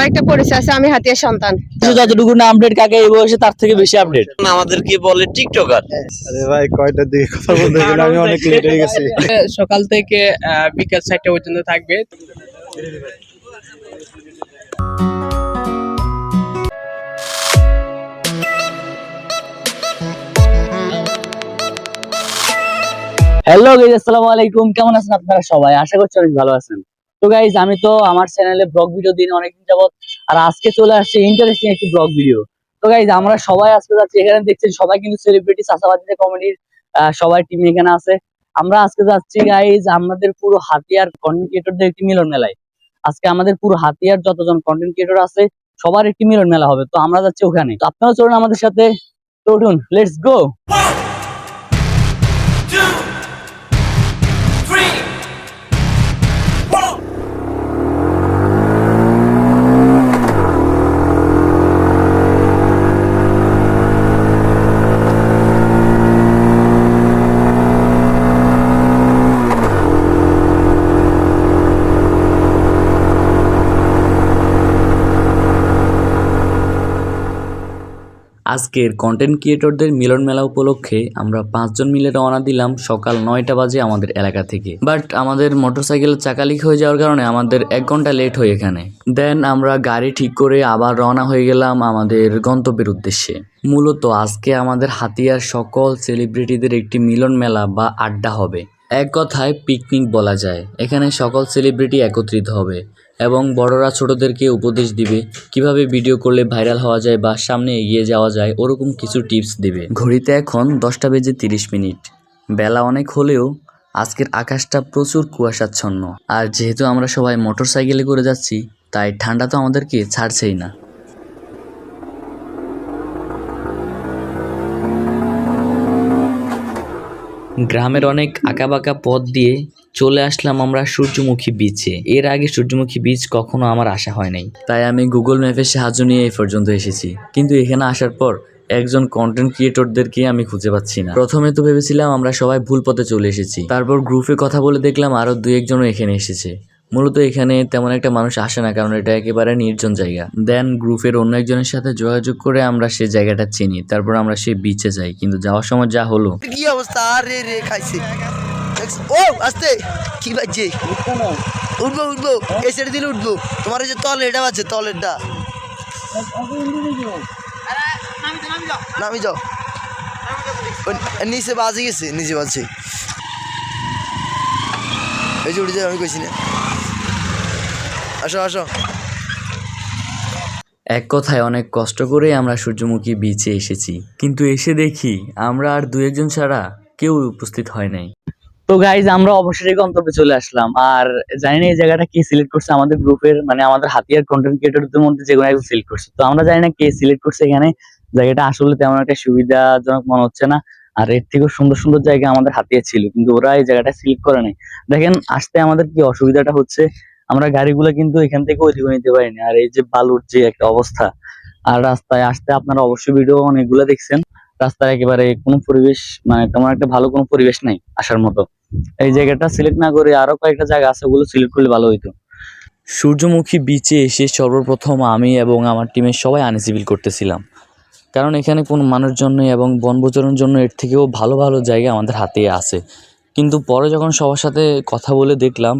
আমার একটা পরিচয় আছে আমি হাতিয়ার সন্তান। যতটুকু না আপডেট কাকে এই বয়সে তার থেকে বেশি আপডেট আমাদেরকে বলে টিকটকার। আরে ভাই কয়টার দিকে কথা বলতে গেলে আমি অনেক লেট হয়ে গেছি। সকাল থেকে আহ, বিকাল চারটা পর্যন্ত থাকবে। হ্যালো গাইজ আসসালামু আলাইকুম। কেমন আছেন আপনারা সবাই? আশা করছি অনেক ভালো আছেন। তো গাইজ আমি তো আমার চ্যানেলে ব্লগ ভিডিও দিন অনেকদিন যাবত আর আজকে চলে আসছে ইন্টারেস্টিং একটি ব্লগ ভিডিও তো গাইজ আমরা সবাই আজকে যাচ্ছি, এখানে দেখছেন সবাই কিন্তু সেলিব্রিটি চাষাবাদিতে কমেডির সবাই টিম এখানে আছে। আমরা আজকে যাচ্ছি গাইজ আমাদের পুরো হাতিয়ার কন্টেন্ট ক্রিয়েটরদের একটি মিলন মেলায়। আজকে আমাদের পুরো হাতিয়ার যতজন কন্টেন্ট ক্রিয়েটর আছে, সবার একটি মিলন মেলা হবে। তো আমরা যাচ্ছি ওখানে। তো আপনারা চলুন আমাদের সাথে, তো উঠুন লেটস গো আজকের কন্টেন্ট ক্রিয়েটরদের মিলন মেলা উপলক্ষে আমরা পাঁচজন মিলে রওনা দিলাম সকাল নয়টা বাজে আমাদের এলাকা থেকে। বাট আমাদের মোটরসাইকেলের চাকা লিক হয়ে যাওয়ার কারণে আমাদের এক ঘণ্টা লেট হয় এখানে। দেন আমরা গাড়ি ঠিক করে আবার রওনা হয়ে গেলাম আমাদের গন্তব্যের উদ্দেশ্যে। মূলত আজকে আমাদের হাতিয়ার সকল সেলিব্রিটিদের একটি মিলন মেলা বা আড্ডা হবে। এক কথায় পিকনিক বলা যায়। এখানে সকল সেলিব্রিটি একত্রিত হবে। এবং বড়রা ছোটদেরকে উপদেশ দিবে। কীভাবে ভিডিও করলে ভাইরাল হওয়া যায় বা সামনে এগিয়ে যাওয়া যায়, ওরকম কিছু টিপস দিবে। ঘড়িতে এখন দশটা বেজে তিরিশ মিনিট। বেলা অনেক হলেও আজকের আকাশটা প্রচুর কুয়াশাচ্ছন্ন। আর যেহেতু আমরা সবাই মোটর সাইকেলে করে যাচ্ছি, তাই ঠান্ডা তো আমাদেরকে ছাড়ছেই না। গ্রামের অনেক আঁকাবাঁকা পথ দিয়ে চলে আসলাম আমরা সূর্যমুখী বিচে এর আগে সূর্যমুখী বীচ কখনো আমার আসা হয় নাই। তাই আমি গুগল ম্যাপের সাহায্য নিয়ে এই পর্যন্ত এসেছি। কিন্তু এখানে আসার পর একজন কন্টেন্ট ক্রিয়েটরদেরকে আমি খুঁজে পাচ্ছি না। প্রথমে তো ভেবেছিলাম আমরা সবাই ভুল পথে চলে এসেছি। তারপর গ্রুপে কথা বলে দেখলাম আরও দু একজনও এখানে এসেছে। মূলত এখানে তেমন একটা মানুষ আসে না, কারণ এটা একেবারে নির্জন জায়গা। দেন গ্রুপের অন্য একজনের সাথে যোগাযোগ করে আমরা সেই জায়গাটা চিনি, তারপর আমরা সেই বিচে যাই। কিন্তু যাওয়ার সময় যা হলো কি অবস্থা? আরে রে, খাইছে। ও, আস্তে। কি বাজছে? উঠবো উঠবো। এই দিলে উঠবো। তোমার ওই যে তল এটা আছে তলেরটা নামি যাও। নিচে বাজে গেছে, নিচে বাজছে। এই যে উঠে যাও, আমি কইছি না। আসো আসো। এক কথায় অনেক কষ্ট করে আমরা সূর্যমুখী বিচে এসেছি। কিন্তু এসে দেখি আমরা আর দু একজন ছাড়া কেউ উপস্থিত হয় নাই। তো গাইজ আমরা অবশ্যই গন্তব্যে চলে আসলাম। আর জানি না এই জায়গাটা কে সিলেক্ট করছে আমাদের গ্রুপের মানে আমাদের হাতিয়ার কন্টেন্ট ক্রিয়েটরদের মধ্যে যে কোনো একজন সিলেক্ট করছে। তো আমরা জানি না কে সিলেক্ট করছে এখানে। জায়গাটা আসলে তেমন একটা সুবিধাজনক মনে হচ্ছে না। আর এর থেকেও সুন্দর সুন্দর জায়গা আমাদের হাতিয়ার ছিল কিন্তু ওরা এই জায়গাটা সিলেক্ট করে নাই। দেখেন আসতে আমাদের কি অসুবিধাটা হচ্ছে? আমরা গাড়িগুলো কিন্তু এখান থেকে ওইদিকে নিতে পারি পারিনি। আর এই যে বালুর যে একটা অবস্থা, আর রাস্তায় আসতে আপনারা অবশ্যই ভিডিও অনেকগুলো দেখছেন। রাস্তায় একেবারে কোনো পরিবেশ মানে তেমন একটা ভালো কোনো পরিবেশ নাই আসার মতো। এই জায়গাটা সিলেক্ট না করে আরও কয়েকটা জায়গা আছে ওগুলো সিলেক্ট করলে ভালো হইতো। সূর্যমুখী বিচে এসে সর্বপ্রথম আমি এবং আমার টিমের সবাই আনসিভিল করতেছিলাম। কারণ এখানে কোনো মানুষজন নেই এবং বনভোজনের জন্য এর থেকেও ভালো ভালো জায়গা আমাদের হাতে আছে। কিন্তু পরে যখন সবার সাথে কথা বলে দেখলাম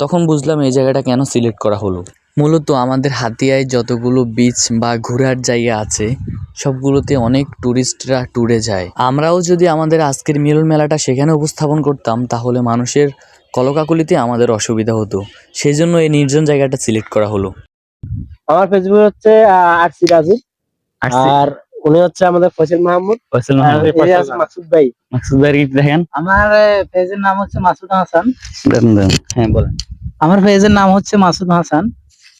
তখন বুঝলাম এই জায়গাটা কেন সিলেক্ট করা হলো। মূলত আমাদের হাতিয়ায় যতগুলো বিচ বা ঘোরার জায়গা আছে সবগুলোতে অনেক টুরিস্টরা ট্যুরে যায়। আমরাও যদি আমাদের আজকের মিলন মেলাটা সেখানে উপস্থাপন করতাম তাহলে মানুষের কলকাকুলিতে আমাদের অসুবিধা হতো। সেই জন্য এই নির্জন জায়গাটা সিলেক্ট করা হলো। আমার ফেসবুক হচ্ছে আরসি রাজীব। আর উনি হচ্ছে আমাদের ফসিল মাহমুদ। ফয়সাল মাহমুদ। এই আছে মাসুদ ভাই। মাকসুদ কি দেখেন? আমার পেজের নাম হচ্ছে মাসুদ হাসান। দেন দেন। হ্যাঁ বলেন। আমার পেজের নাম হচ্ছে মাসুদ হাসান।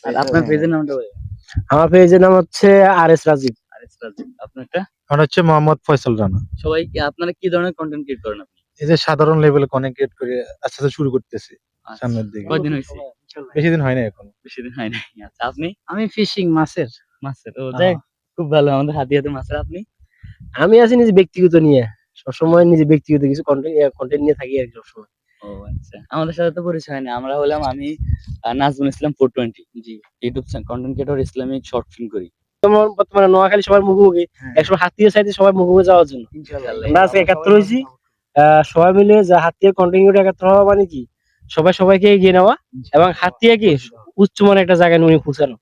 আর আপনার পেজের নামটা বলেন। আমার পেজের নাম হচ্ছে আর এস রাজীব। আরিস রাজীব। আপনারটা? আমার হচ্ছে মোহাম্মদ ফয়সাল রানা। সবাই কি আপনারা কি ধরনের কন্টেন্ট ক্রিয়েট করেন আপনি? এই যে সাধারণ লেভেলে কনেক্ট করে আস্তে আস্তে শুরু করতেছি আচ্ছা। সামনের দিকে। কয়দিন হয়েছে? বেশি দিন হয় না এখন। বেশি দিন হয় নাই। আচ্ছা আপনি? আমি ফিশিং মাছের। মাছের ও দেখ খুব ভালো আমাদের হাতে হাতে মাছের আপনি? আমি আছি নিজে ব্যক্তিগত নিয়ে। সবসময় নিজে ব্যক্তিগত কিছু কন্টেন্ট কন্টেন্ট নিয়ে থাকি আর কি সবসময়। ও আচ্ছা। আমাদের সাথে তো পরিচয় হয়নি আমরা হলাম আমি Nazmul Islam four twenty G YouTube content creator Islamic short film করি। যেমন বর্তমানে নোয়াখালী সবার মুখোমুখি। একসময় হাতিয়া সাইডে সবাই মুখোমুখি যাওয়ার জন্য। আমরা আজকে একাত্তর হয়েছি। আহ, সবাই মিলে যে হাতিয়া একাত্তর হওয়া মানে কি? সবাই সবাইকে এগিয়ে নেওয়া এবং হাতিয়াকে উচ্চ মানে একটা জায়গায় নিয়ে পৌঁছানো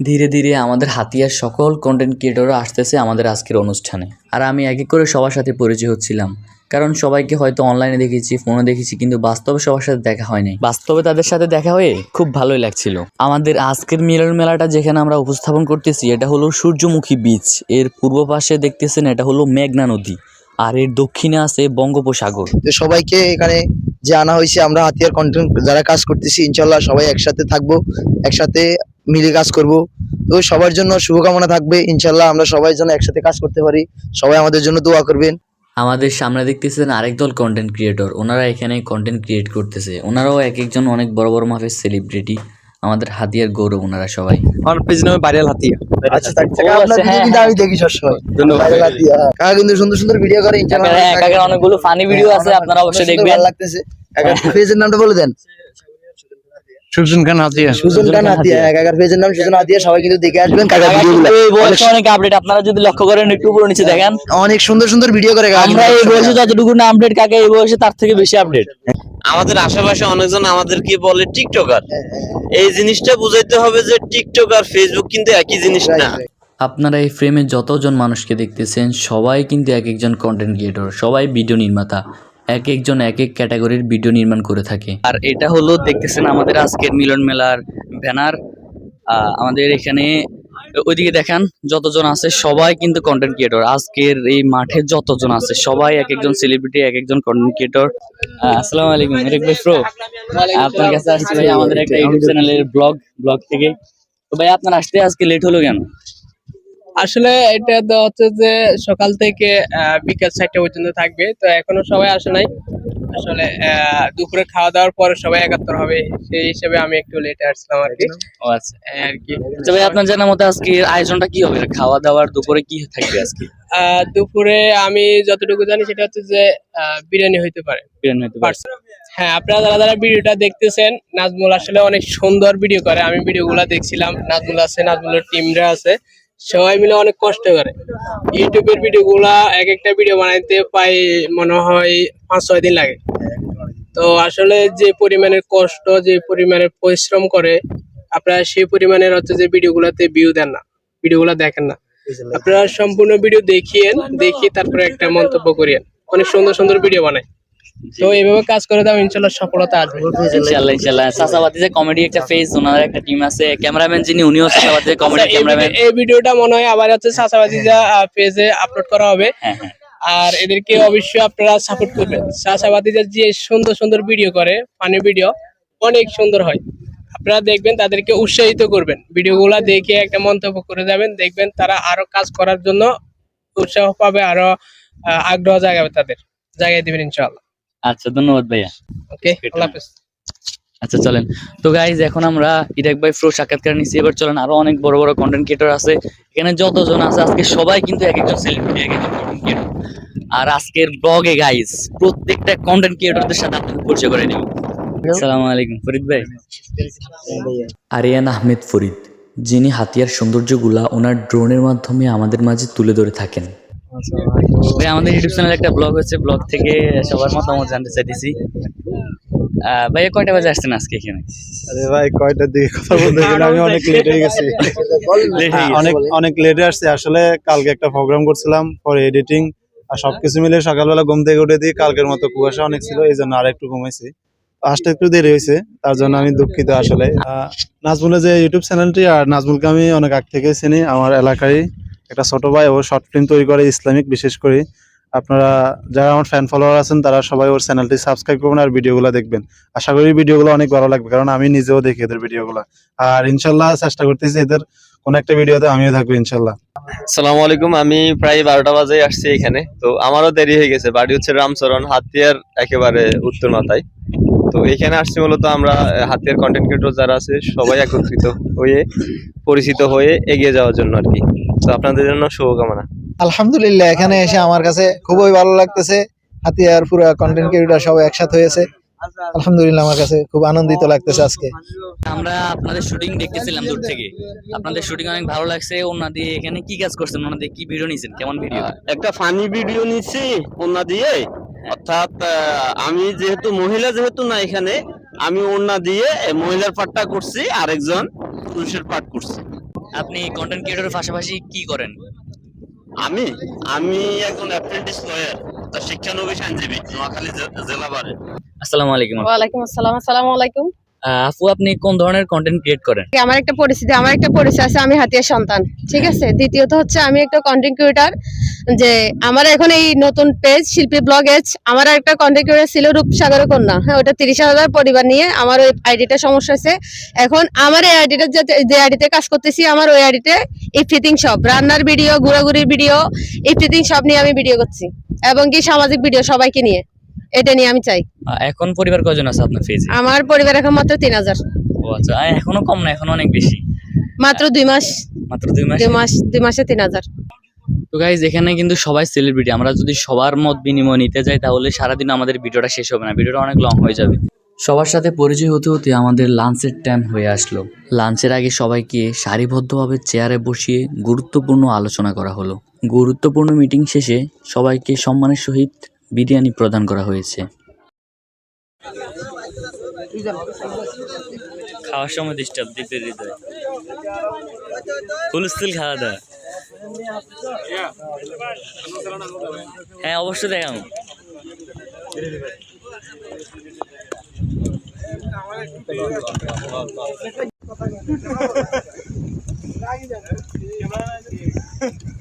ধীরে ধীরে আমাদের হাতিয়ার সকল কন্টেন্ট ক্রিয়েটররা আসতেছে আমাদের আজকের অনুষ্ঠানে। আর আমি এক এক করে সবার সাথে পরিচয় হচ্ছিলাম। কারণ সবাইকে হয়তো অনলাইনে দেখেছি ফোনে দেখেছি, কিন্তু বাস্তবে সবার সাথে দেখা হয়নি। বাস্তবে তাদের সাথে দেখা হয়ে খুব ভালোই লাগছিল। আমাদের আজকের মিলন মেলাটা যেখানে আমরা উপস্থাপন করতেছি, এটা হলো সূর্যমুখী বীচ এর পূর্ব পাশে দেখতেছেন, এটা হলো মেঘনা নদী। আর এর দক্ষিণে আছে বঙ্গোপসাগর। সবাইকে এখানে যে আনা হয়েছে, আমরা হাতিয়ার কন্টেন্ট যারা কাজ করতেছি ইনশাল্লাহ সবাই একসাথে থাকব, একসাথে মিলে কাজ করব। তো সবার জন্য শুভকামনা থাকবে। ইনশাল্লাহ আমরা সবাই যেন একসাথে কাজ করতে পারি। সবাই আমাদের জন্য দোয়া করবেন। আমাদের সামনে দেখতেছেন আরেক দল কন্টেন্ট ক্রিয়েটর ওনারা এখানে কন্টেন্ট ক্রিয়েট করতেছে। ওনারাও এক একজন অনেক বড় বড় মাপের সেলিব্রিটি আমাদের হাতিয়ার গৌরব ওনারা সবাই। আমার পেজ নামে ভাইরাল হাতিয়া। আচ্ছা আচ্ছা, হ্যাঁ, কিন্তু আমি দেখি সবসময়। ধন্যবাদ। ভাইরাল হাতিয়া, হ্যাঁ। কাকা কিন্তু সুন্দর সুন্দর ভিডিও করে। হ্যাঁ, অনেকগুলো ফানি ভিডিও আছে আপনারা অবশ্যই দেখবেন। ভালো লাগতেছে। পেজের নামটা বলে দেন। সুজন খান হাতিয়া। সুজন খান হাতিয়া কাকার পেজের নাম সুজন হাতিয়া সবাই কিন্তু দেখে আসবেন। কাকার ভিডিওগুলো এই বয়সে অনেক আপডেট আপনারা যদি লক্ষ্য করেন একটু উপরে নিচে দেখেন। অনেক সুন্দর সুন্দর ভিডিও করে আমরা এই বয়সে যতটুকু না আপডেট কাকা এই বয়সে তার থেকে বেশি আপডেট আমাদের আশেপাশে অনেকজন আমাদেরকে বলে টিকটকার এই জিনিসটা বুঝাইতে হবে যে টিকটক আর ফেসবুক কিন্তু একই জিনিস না। আপনারা এই ফ্রেমে যতজন মানুষকে দেখতেছেন সবাই কিন্তু এক একজন কন্টেন্ট ক্রিয়েটর সবাই ভিডিও নির্মাতা। এক একজন এক এক ক্যাটাগরির ভিডিও নির্মাণ করে থাকে। আর এটা হলো দেখতেছেন আমাদের আজকের মিলন মেলার ব্যানার। আমাদের এখানে ওইদিকে দেখেন যতজন আছে সবাই কিন্তু কন্টেন্ট ক্রিয়েটর আজকের এই মাঠে যতজন আছে সবাই এক একজন সেলিব্রিটি এক একজন কন্টেন্ট ক্রিয়েটর আসসালামু আলাইকুম এরেক ভাই প্রো আপনার কাছে আসছি ভাই আমাদের একটা ইউটিউব চ্যানেলের ব্লগ ব্লগ থেকে। তো ভাই আপনার আসতে আজকে লেট হলো কেন? আসলে এটা তো হচ্ছে যে সকাল থেকে বিকেল চারটে পর্যন্ত থাকবে। তো এখনও সবাই আসে নাই। আসলে আহ, দুপুরে খাওয়া দাওয়ার পরে সবাই একাত্তর হবে। সেই হিসেবে আমি একটু লেটে আসলাম আর কি। ও আচ্ছা। আর কি ভাই আপনার জানার মতো আজকে আয়োজনটা কি হবে? খাওয়া দাওয়ার দুপুরে কি থাকবে আজকে? দুপুরে আমি যতটুকু জানি সেটা হচ্ছে যে বিরিয়ানি হইতে পারে। বিরিয়ানি হতে পারে। হ্যাঁ আপনারা যারা যারা ভিডিওটা দেখতেছেন নাজমুল আসলে অনেক সুন্দর ভিডিও করে। আমি ভিডিওগুলো দেখছিলাম। নাজমুল আছে নাজমুলের টিমরা আছে। সবাই মিলে অনেক কষ্ট করে। ইউটিউবের ভিডিওগুলা এক একটা ভিডিও বানাইতে প্রায় মনে হয় পাঁচ ছয় দিন লাগে। তো আসলে যে পরিমাণের কষ্ট, যে পরিমাণের পরিশ্রম করে, আপনারা সেই পরিমাণের হচ্ছে যে ভিডিওগুলোতে ভিউ দেন না, ভিডিওগুলো দেখেন না। আপনারা সম্পূর্ণ ভিডিও দেখিয়েন, দেখি তারপরে একটা মন্তব্য করিয়েন। অনেক সুন্দর সুন্দর ভিডিও বানায় তো এইভাবে কাজ করে দাও ইনশাল্লাহ সফলতা আসবে। ইনশাআল্লাহ ইনশাআল্লাহ চাচাবাতি যে কমেডি একটা ফেস ওনার একটা টিম আছে ক্যামেরাম্যান যিনি উনিও চাচাবাতি যে কমেডি আচ্ছা, ক্যামেরাম্যান এই ভিডিওটা মনে হয় আবার হচ্ছে চাচাবাদিজা পেজে আপলোড করা হবে। হ্যাঁ হ্যাঁ। আর এদেরকে অবশ্যই আপনারা সাপোর্ট করবেন। চাচাবাদিজা যে সুন্দর সুন্দর ভিডিও করে ফানি ভিডিও অনেক সুন্দর হয়। আপনারা দেখবেন তাদেরকে উৎসাহিত করবেন। ভিডিওগুলো দেখে একটা মন্তব্য করে যাবেন দেখবেন তারা আরও কাজ করার জন্য উৎসাহ পাবে আরও আগ্রহ জাগাবে তাদের। জায়গায় দিবেন ইনশাআল্লাহ। আচ্ছা ধন্যবাদ ভাইয়া। ওকে আল্লাহ হাফেজ। আচ্ছা চলেন। তো গাইজ এখন আমরা ইরাক ভাই ফ্রো সাক্ষাৎকার নিচ্ছি এবার চলেন আরও অনেক বড় বড় কন্টেন্ট ক্রিয়েটর আছে। এখানে যতজন আছে আজকে সবাই কিন্তু এক একজন সেলিব্রিটি এক একজন কন্টেন্ট ক্রিয়েটর আর আজকের ব্লগে গাইজ প্রত্যেকটা কন্টেন্ট ক্রিয়েটরদের সাথে আপনাদের পরিচয় করে নিব আসসালামু আলাইকুম ফরিদ ভাই। আরিয়ান আহমেদ ফরিদ যিনি হাতিয়ার সৌন্দর্যগুলা ওনার ড্রোনের মাধ্যমে আমাদের মাঝে তুলে ধরে থাকেন। ভাই আমাদের ইউটিউব চ্যানেলে একটা ব্লগ হচ্ছে ব্লগ থেকে সবার মতামত জানতে চাইতেছি। ভাইয়া কয়টা বাজে আসছেন আজকে এখানে? আরে ভাই কয়টার দিকে কথা বলতে গেলে আমি অনেক লেট হয়ে গেছি। হ্যাঁ, অনেক অনেক লেটে আসছে। আসলে কালকে একটা প্রোগ্রাম করছিলাম পরে এডিটিং আর সবকিছু মিলে সকালবেলা ঘুম থেকে উঠে দিয়ে কালকের মতো কুয়াশা অনেক ছিল এই জন্য আর একটু ঘুমাইছি। আসতে একটু দেরি হয়েছে তার জন্য আমি দুঃখিত আসলে। আহ, নাজমুলের যে ইউটিউব চ্যানেলটি আর নাজমুলকে আমি অনেক আগ থেকে চিনি আমার এলাকায় একটা ছোট ভাই, ও শর্ট ফিল্ম তৈরি করে ইসলামিক বিশেষ করে আপনারা যারা আমার ফ্যান ফলোয়ার আছেন, তারা সবাই ওর চ্যানেলটি সাবস্ক্রাইব করবেন আর ভিডিওগুলো দেখবেন। আশা করি ভিডিওগুলো অনেক ভালো লাগবে, কারণ আমি নিজেও দেখি এদের ভিডিওগুলো। আর ইনশাল্লাহ চেষ্টা করতেছি এদের কোন একটা ভিডিওতে আমিও থাকব, ইনশাল্লাহ। সালামু আলাইকুম, আমি প্রায় বারোটা বাজে আসছি এখানে। তো আমারও দেরি হয়ে গেছে, বাড়ি হচ্ছে রামচরণ, হাতিয়ার একেবারে উত্তর মাথায়। তো এখানে আসছি মূলত আমরা হাতিয়ার কন্টেন্ট ক্রিয়েটর যারা আছে, সবাই একত্রিত হয়ে, পরিচিত হয়ে এগিয়ে যাওয়ার জন্য আর কি। তো আপনাদের জন্য শুভকামনা। আলহামদুলিল্লাহ এখানে এসে আমার কাছে খুবই ভালো লাগতেছে। হাতিয়ার পুরো কন্টেন্ট ক্রিয়েটর সবাই একসাথে হয়েছে। আলহামদুলিল্লাহ আমার কাছে খুব আনন্দিত লাগতেছে আজকে। আমরা আপনাদের শুটিং দেখতেছিলাম দূর থেকে। আপনাদের শুটিং অনেক ভালো লাগছে। ওনা দিয়ে এখানে কি কাজ করছেন? ওনা দিয়ে কি ভিডিও নিয়েছেন কেমন ভিডিও একটা ফানি ভিডিও নিচ্ছি ওন্না দিয়ে। অর্থাৎ আমি যেহেতু মহিলা যেহেতু না এখানে আমি ওন্না দিয়ে মহিলার পার্টটা করছি আরেকজন পুরুষের পার্ট করছি। আপনি কন্টেন্ট ক্রিয়েটরের পাশাপাশি কি করেন? আমি? আমি একজন অ্যাপ্রেন্টিস লয়ার শিক্ষানবিশ আইনজীবী নোয়াখালী জেলা বারে আসসালামু আলাইকুম। ওয়া ওয়ালাইকুম আসসালাম। আসসালামু আলাইকুম। আপু, আপনি কোন ধরনের কন্টেন্ট ক্রিয়েট করেন? আমার একটা পরিস্থিতি আমার একটা পরিচয় আছে, আমি হাতিয়ার সন্তান, ঠিক আছে? দ্বিতীয়ত হচ্ছে আমি একটা কন্টেন্ট ক্রিয়েটার যে আমার এখন এই নতুন পেজ শিল্পী ব্লগ এজ আমার একটা কন্টেন্ট ক্রিয়েটার ছিল রূপসাগরের কন্যা হ্যাঁ ওটা তিরিশ হাজার পরিবার নিয়ে আমার ওই আইডিটা সমস্যা হয়েছে। এখন আমার এই আইডিটা যে আইডিতে কাজ করতেছি, আমার ওই আইডিতে ইফ্রিথিং সব রান্নার ভিডিও ঘোরাঘুরির ভিডিও ইফ্রিথিং সব নিয়ে আমি ভিডিও করছি, এবং কি সামাজিক ভিডিও সবাইকে নিয়ে। এটা নিয়ে আমি চাই। এখন পরিবার কজন আছে আপনার ফেজে আমার পরিবার এখন মাত্র তিন হাজার। ও আচ্ছা এখনও কম না এখনও অনেক বেশি। মাত্র দুই মাস মাত্র দুই মাস? দুই মাস দুই মাসে তিন হাজার। তো গাইজ এখানে কিন্তু সবাই সেলিব্রিটি আমরা যদি সবার মত বিনিময় নিতে যাই তাহলে সারাদিন আমাদের ভিডিওটা শেষ হবে না ভিডিওটা অনেক লং হয়ে যাবে। সবার সাথে পরিচয় হতে হতে আমাদের লাঞ্চের টাইম হয়ে আসলো। লাঞ্চের আগে সবাইকে সারিবদ্ধভাবে চেয়ারে বসিয়ে গুরুত্বপূর্ণ আলোচনা করা হলো। গুরুত্বপূর্ণ মিটিং শেষে সবাইকে সম্মানের সহিত বিরিয়ানি প্রদান করা হয়েছে। খাওয়ার সময় ডিস্টার্ব দ্বীপের হৃদয় হুলস্থুল খাওয়া দাওয়া। হ্যাঁ অবশ্যই দেখাম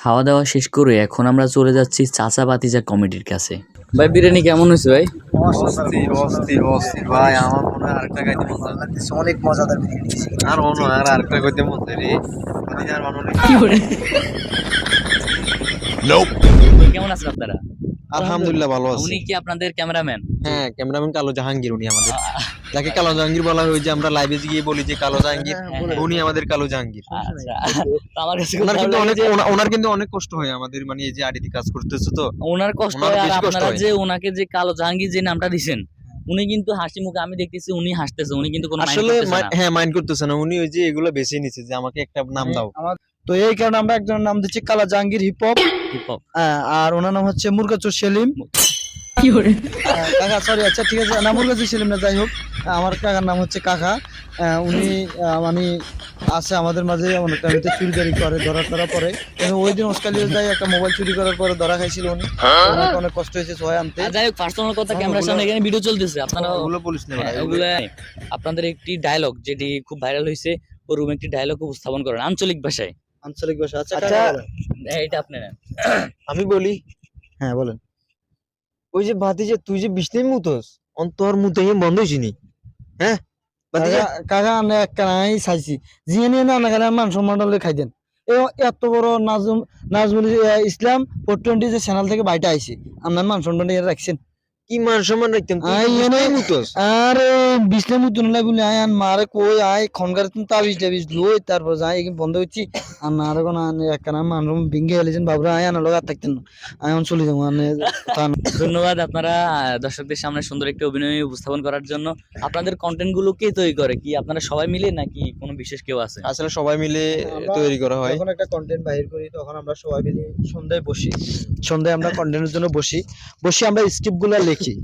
খাওয়া দাওয়া শেষ করে এখন আমরা চলে যাচ্ছি চাচা বাতিজা কমিটির কাছে। ভাই বিরিয়ানি কেমন হয়েছে ভাই? অস্থির অস্থির অস্থির। ভাই আমার মনে হয় আরেকটা গাইতে মন লাগতেছে অনেক মজাদার বিরিয়ানি আর মনে হয় আর আরেকটা গাইতে মন চাই রে। আর মনে কেমন আছেন আপনারা? আলহামদুলিল্লাহ ভালো আছি। উনি কি আপনাদের ক্যামেরাম্যান? হ্যাঁ ক্যামেরাম্যান কালো জাহাঙ্গীর উনি আমাদের। যাকে কালো জাহাঙ্গীর বলা হয় যে আমরা লাইভে গিয়ে বলি যে কালো জাহাঙ্গীর উনি আমাদের কালো জাহাঙ্গীর। আচ্ছা। আমার কাছে ওনার কিন্তু অনেক ওনার কিন্তু অনেক কষ্ট হয় আমাদের মানে এই যে আডিতে কাজ করতেছে তো। ওনার কষ্ট হয় আর আপনারা যে ওনাকে যে কালো জাহাঙ্গীর যে নামটা দিছেন উনি কিন্তু হাসি মুখে আমি দেখতেছি উনি হাসতেছে উনি কিন্তু কোনো আসলে করতেছে না। হ্যাঁ মাইন্ড করতেছে না। উনি ওই যে এগুলো বেছে নিছে যে আমাকে একটা নাম দাও। তো এই কারণে আমরা একজনের নাম দিচ্ছি Kala Jahangir hip hop Hip hop। আর ওনার নাম হচ্ছে মুরগাচুর সেলিম। কাকা সরি আচ্ছা ঠিক আছে না মুরগাচুর সেলিম না যাই হোক। আমার কাকার নাম হচ্ছে কাকা। আহ, উনি আহ, মানে আছে আমাদের মাঝে এমন একটা হয়তো চুরিদারি করে ধরা ধরা পরে। ওই দিন অস্ট্রেলিয়া যাই একটা মোবাইল চুরি করার পরে ধরা খাইছিল উনি। অনেক কষ্ট হয়েছে সবাই আনতে। যাই হোক পার্সোনাল কথা হ্যাঁ, ক্যামেরার সামনে এখানে ভিডিও চলতেছে। আপনারা ওগুলো পুলিশ নেবে হ্যাঁ, ওগুলো আপনাদের একটি ডায়লগ যেটি খুব ভাইরাল হয়েছে ওর রুমে একটি ডায়লগ উপস্থাপন করেন আঞ্চলিক ভাষায়। আঞ্চলিক ভাষা আচ্ছা আচ্ছা। হ্যাঁ, এটা আপনি আমি বলি। হ্যাঁ বলেন। ওই যে ভাতি যে, তুই যে বিষ্ণু মুতোস, অন্তর মুতে বন্ধ হইছি নি। হ্যাঁ? ভাতিজা কাকা আমি এক কানাই চাইছি। যিয়ে নিয়ে না না কানা মান সম্মান খাই দেন এ এত বড় নাজম নাজমুল ইসলাম ফোর টোয়েন্টি যে চ্যানেল থেকে বাইটা আইছি আমার মান সম্মান রাখছেন। কি মান সম্মান রাখতাম? আরে বিষ্ণু মুতুন লাই বলে আয় আন মারে কই আয় খনকার তুমি তাবিজ টাবিজ লই তারপর যাই এখানে বন্ধ হচ্ছি আর না আরে কোন আনে একখানা মানুষ ভিঙ্গে হেলেছেন বাবুরা আয় আনা লগা থাকতেন আয় আমি চলে যাব। ধন্যবাদ আপনারা দর্শকদের সামনে সুন্দর একটি অভিনয় উপস্থাপন করার জন্য। আপনাদের কন্টেন্টগুলো কে তৈরি করে? কি আপনারা সবাই মিলে নাকি কোনো বিশেষ কেউ আছে? আসলে সবাই মিলে তৈরি করা হয়। যখন একটা কন্টেন্ট বাহির করি তখন আমরা সবাই মিলে সন্ধ্যায় বসি। সন্ধ্যায় আমরা কন্টেন্টের জন্য বসি। বসে আমরা স্ক্রিপ্টগুলো লিখি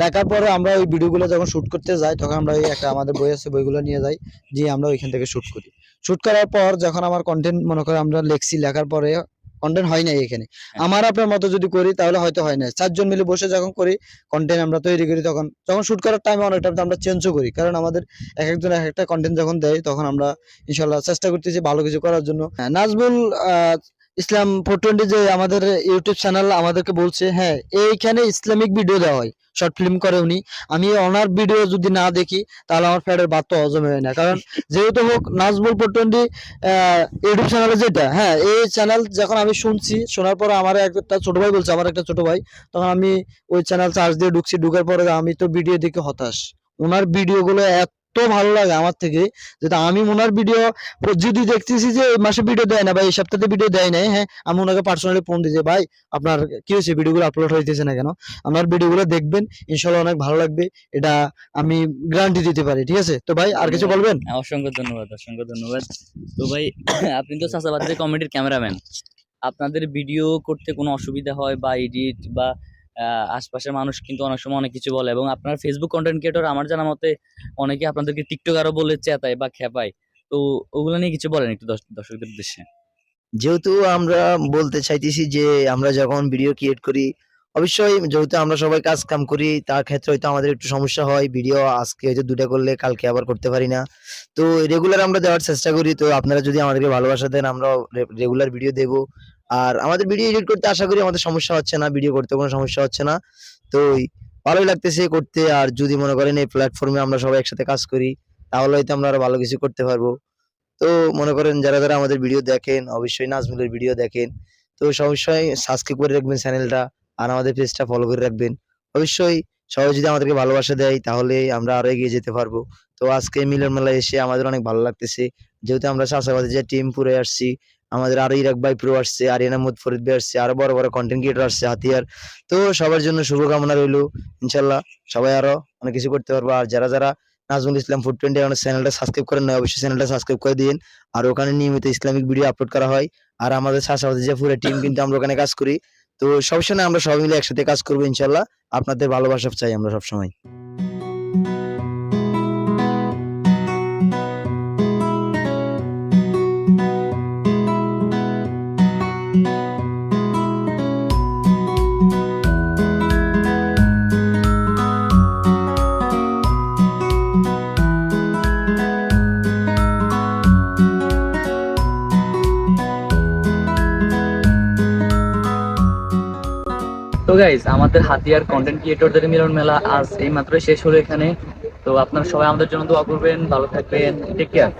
লেখার পরে আমরা ওই ভিডিওগুলো যখন শুট করতে যাই তখন আমরা ওই একটা আমাদের বই আছে বইগুলো নিয়ে যাই দিয়ে আমরা ওইখান থেকে শুট করি। শুট করার পর যখন আমার কন্টেন্ট মনে করে আমরা লেখছি লেখার পরে কন্টেন্ট হয় নাই এখানে। আমার আপনার মতো যদি করি তাহলে হয়তো হয় না চারজন মিলে বসে যখন করি কন্টেন্ট আমরা তৈরি করি তখন যখন শুট করার টাইমে অনেক টাইম আমরা চেঞ্জও করি। কারণ আমাদের এক একজন এক একটা কন্টেন্ট যখন দেয় তখন আমরা ইনশাল্লাহ চেষ্টা করতেছি ভালো কিছু করার জন্য। হ্যাঁ, Nazmul ah, Islam four twenty যে আমাদের ইউটিউব চ্যানেল আমাদেরকে বলছে হ্যাঁ এইখানে ইসলামিক ভিডিও দেওয়া হয়। শর্ট ফিল্ম করে উনি। আমি ওনার ভিডিও যদি না দেখি, তাহলে আমার ফ্যাটের ভাত তো হজম হয় না। কারণ যেহেতু হোক, নাজমুল ফোর টোয়েন্টি ইউটিউব চ্যানেলে যেটা হ্যাঁ এই চ্যানেল যখন আমি শুনছি, শোনার পর আমার একটা ছোট ভাই বলছে, আমার একটা ছোট ভাই, তখন আমি ওই চ্যানেল চার্জ দিয়ে ঢুকছি। ঢুকার পরে আমি তো ভিডিও দেখে হতাশ। ওনার ভিডিও গুলো এত এত ভালো লাগে আমার থেকে যেটা আমি ওনার ভিডিও যদি দেখতেছি যে এই মাসে ভিডিও দেয় না বা এই সপ্তাহে ভিডিও দেয় নাই হ্যাঁ আমি ওনাকে পার্সোনালি ফোন দিয়েছি ভাই আপনার কি হয়েছে? ভিডিওগুলো আপলোড হইতেছে না কেন? আমার ভিডিওগুলো দেখবেন ইনশাল্লাহ অনেক ভালো লাগবে এটা আমি গ্যারান্টি দিতে পারি ঠিক আছে? তো ভাই আর কিছু বলবেন? হ্যাঁ, অসংখ্য ধন্যবাদ অসংখ্য ধন্যবাদ। তো ভাই আপনি তো চাষাবাদের কমেডির ক্যামেরাম্যান আপনাদের ভিডিও করতে কোনো অসুবিধা হয় বা এডিট বা আশপাশের মানুষ কিন্তু অনেক সময় অনেক কিছু বলে এবং আপনার ফেসবুক কন্টেন্ট ক্রিয়েটর আমার জানা মতে অনেকে আপনাদেরকে টিকটকারও বলে চেতায় বা খেপায়। তো ওগুলো নিয়ে কিছু বলেন একটু দর্শকদের উদ্দেশ্যে। যেহেতু আমরা বলতে চাইতেছি যে আমরা যখন ভিডিও ক্রিয়েট করি, অবশ্যই যেহেতু আমরা সবাই কাজ কাম করি, তার ক্ষেত্রে হয়তো আমাদের একটু সমস্যা হয়। ভিডিও আজকে হয়তো দুটা করলে, কালকে আবার করতে পারি না। তো রেগুলার আমরা দেওয়ার চেষ্টা করি। তো আপনারা যদি আমাদেরকে ভালোবাসা দেন আমরা রেগুলার ভিডিও দেব। আর আমাদের ভিডিও এডিট করতে আশা করি আমাদের সমস্যা হচ্ছে না ভিডিও করতে কোনো সমস্যা হচ্ছে না। তো ভালোই লাগতেছে করতে, আর যদি মনে করেন এই প্ল্যাটফর্মে আমরা সবাই একসাথে কাজ করি, তাহলে হয়তো আমরা আরও ভালো কিছু করতে পারব। তো মনে করেন যারা যারা আমাদের ভিডিও দেখেন, অবশ্যই নাজমুলের ভিডিও দেখেন, তো সবসময় সাবস্ক্রাইব করে রাখবেন চ্যানেলটা আর আমাদের পেজটা ফলো করে রাখবেন। অবশ্যই সবাই যদি আমাদেরকে ভালোবাসা দেয়, তাহলে আমরা আরও এগিয়ে যেতে পারব। তো আজকে মিলন মেলায় এসে আমাদের অনেক ভালো লাগতেছে। যেহেতু আমরা চাষাবাদে যে টিম পুরে আসছি আমাদের আরও ইরাক ভাই প্রো আসছে আরিয়ানা মুদ ফরিদ ভাই আসছে, আরও বড় বড় কন্টেন্ট ক্রিয়েটর আসছে, হাতিয়ার। তো সবার জন্য শুভকামনা রইল, ইনশাল্লাহ সবাই আরও অনেক কিছু করতে পারব। আর যারা যারা নাজমুল ইসলাম ফুড টোয়েন্টি আমার চ্যানেলটা সাবস্ক্রাইব করেন না অবশ্যই চ্যানেলটা সাবস্ক্রাইব করে দিন আর ওখানে নিয়মিত ইসলামিক ভিডিও আপলোড করা হয়। আর আমাদের চাষাবাদের যে পুরো টিম কিন্তু আমরা ওখানে কাজ করি। তো সবসময় আমরা সবাই মিলে একসাথে কাজ করব, ইনশাল্লাহ। আপনাদের ভালোবাসা চাই আমরা সবসময়। তো গাইজ আমাদের হাতিয়ার কন্টেন্ট ক্রিয়েটরদের মিলন মেলা আজ এই মাত্র শেষ হলো এখানে। তো আপনারা সবাই আমাদের জন্য দোয়া করবেন, ভালো থাকবেন টেক কেয়ার